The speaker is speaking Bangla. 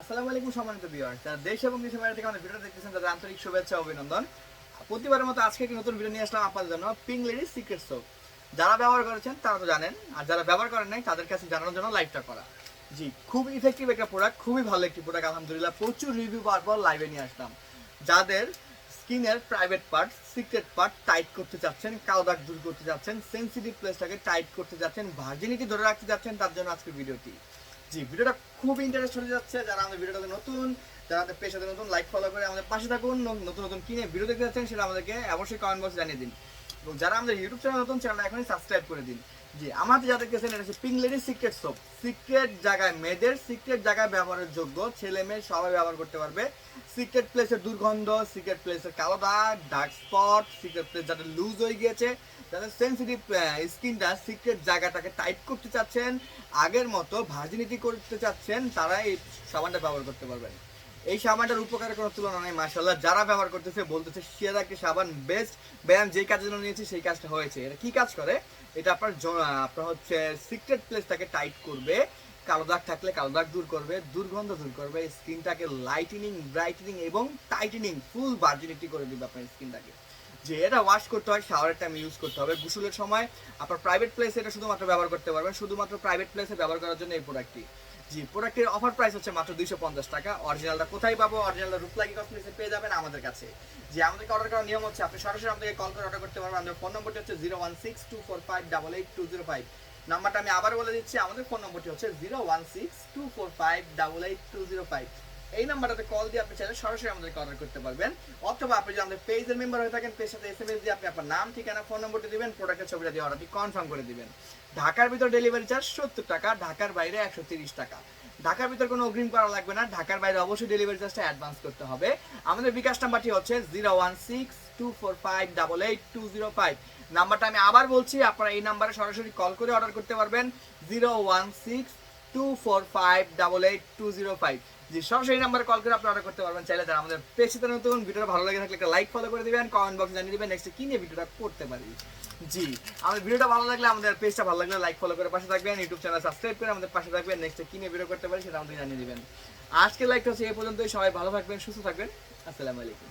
আসসালামু আলাইকুম সম্মানিত ভিউয়ার্স যারা দেশ এবং দেশের বাইরে থেকে আমাদের ভিডিও দেখতেছেন, তাদের আন্তরিক শুভেচ্ছা অভিনন্দন। প্রতিবারের মতো আজকে একটি নতুন ভিডিও নিয়ে আসলাম আপনাদের জন্য লেডি সিক্রেট সোপ যারা ব্যবহার করেছেন, তারা তো জানেন, আর যারা ব্যবহার করেন নাই, তাদের কাছে জানানোর জন্য লাইভটা করা। জি, খুব ইফেক্টিভ একটা প্রোডাক্ট খুবই ভালো একটি প্রোডাক্ট আলহামদুলিল্লাহ প্রচুর রিভিউ পাওয়ার পর লাইভে নিয়ে আসলাম। যাদের স্কিনের private part secret part tight করতে চাচ্ছেন কালো দাগ দূর করতে চাচ্ছেন সেন্সিটিভ প্লেসটাকে টাইট করতে যাচ্ছেন ভার্জিনিটি ধরে রাখতে যাচ্ছেন তার জন্য আজকের ভিডিওটি জি, ভিডিওটা খুব ইন্টারেস্ট হয়ে যাচ্ছে। যারা আমাদের ভিডিওটাতে নতুন, যারা আমাদের পেশাতে নতুন লাইক ফলো করে আমাদের পাশে থাকুন, নতুন নতুন কিনে ভিডিও দেখতে যাচ্ছেন, সেটা আমাদেরকে অবশ্যই কমেন্ট বক্সে জানিয়ে দিন। এবং যারা আমাদের ইউটিউব চ্যানেল নতুন চ্যানেল এখনই সাবস্ক্রাইব করে দিন। জি, আমাদের যা দেখতেছেন এটা হচ্ছে pink lady secret soap secret জায়গায় মেয়েদের সিক্রেট জায়গায় ব্যবহারের যোগ্য। ছেলে মেয়ে সবাই ব্যবহার করতে পারবে। সিক্রেট প্লেসের দুর্গন্ধ সিক্রেট প্লেসের কালো দাগ ডার্ক স্পট সিক্রেট প্লেস যাদের লুজ হয়ে গিয়েছে, যাদের সেন্সিটিভ স্কিনটা সিক্রেট জায়গাটাকে টাইট করতে চাচ্ছেন, আগের মতো ভার্জিনিটি করতে চাচ্ছেন তারা এই সাবানটা ব্যবহার করতে পারবেন। এই সাবানটার উপকারের কোনো তুলনা নেই মাসাল্লাহ যারা ব্যবহার করতেছে, বলতেছে সেরা একটি সাবান বেস্ট ব্যায়াম যেই কাজের জন্য নিয়েছি, সেই কাজটা হয়েছে। এটা কি কাজ করে? এটা আপনার আপনার হচ্ছে সিক্রেট প্লেসটাকে টাইট করবে, কালো দাগ থাকলে কালো দাগ দূর করবে, দুর্গন্ধ দূর করবে, স্কিনটাকে লাইটেনিং ব্রাইটেনিং এবং টাইটেনিং ফুল ভার্জিনিটি করে দিবে আপনার স্কিনটাকে। যে এটা ওয়াশ করতে হয় শাওয়ারের টাইম ইউজ করতে হবে। গোসলের সময় আপনার প্রাইভেট প্লেসে এটা শুধুমাত্র ব্যবহার করতে পারবেন, শুধুমাত্র প্রাইভেট প্লেসে ব্যবহার করার জন্য এই প্রোডাক্টটি জি, প্রোডাক্টের অফার প্রাইস হচ্ছে মাত্র দুইশো পঞ্চাশ টাকা। অরিজিনালটা কোথায় পাবো? অরিজিনালটা রূপলাগি কসমেটিক্সে পেয়ে যাবেন আমাদের কাছে। যে আমাদেরকে অর্ডার করার নিয়ম হচ্ছে, আপনি সরাসরি আমাদেরকে কল করে অর্ডার করতে পারবেন। আমাদের ফোন নম্বরটি হচ্ছে zero one six two four five double eight two zero five নাম্বারটা আমি আবার বলে দিচ্ছি, আমাদের ফোন নম্বরটি হচ্ছে zero one six two four five double eight two zero five এই নাম্বারটাতে কল দিয়ে আপনি চাইলে সরাসরি আমাদেরকে অর্ডার করতে পারবেন। অথবা আপনি যদি আমাদের পেজের মেম্বার হয়ে থাকেন পেজ সাথে এসএমএস দিয়ে আপনি আপনার নাম, ঠিকানা ফোন নম্বরটি দিবেন প্রোডাক্টের ছবিটা দিয়ে অর্ডারটি কনফার্ম করে দিবেন। ঢাকার ভিতর ডেলিভারি চার্জ সত্তর টাকা, ঢাকার বাইরে একশো তিরিশ টাকা। ঢাকার ভিতর কোনো অগ্রিম করা লাগবে না, ঢাকার বাইরে অবশ্যই ডেলিভারি চার্জটা অ্যাডভান্স করতে হবে। আমাদের বিকাশ নাম্বারটি হচ্ছে zero one six two four five double eight two zero five নাম্বারটা আমি আবার বলছি, আপনারা এই নাম্বারে সরাসরি কল করে অর্ডার করতে পারবেন zero one six two four five double eight two zero five জি, সরাসরি নাম্বারে কল করে আপনি অর্ডার করতে পারবেন। চাইলে তারা আমাদের পেছিতে নতুন, ভিডিওটা ভালো লাগে থাকলে একটা লাইক ফলো করে দেবেন কমেন্ট বক্স জানিয়ে দেবেন নেক্সট কি নিয়ে ভিডিওটা করতে পারি। জি, আমাদের ভিডিওটা ভালো লাগলে আমাদের পেজটা ভালো লাগলে লাইক ফলো করে পাশে থাকবেন ইউটিউব চ্যানেল সাবস্ক্রাইব করে আমাদের পাশে থাকবেন নেক্সট কি নিয়ে ভিডিও করতে পারি সেটা আমাদের জানিয়ে দেবেন। আজকে লাইকটা হচ্ছে এই পর্যন্তই, সবাই ভালো থাকবেন, সুস্থ থাকবেন, আসসালামু আলাইকুম।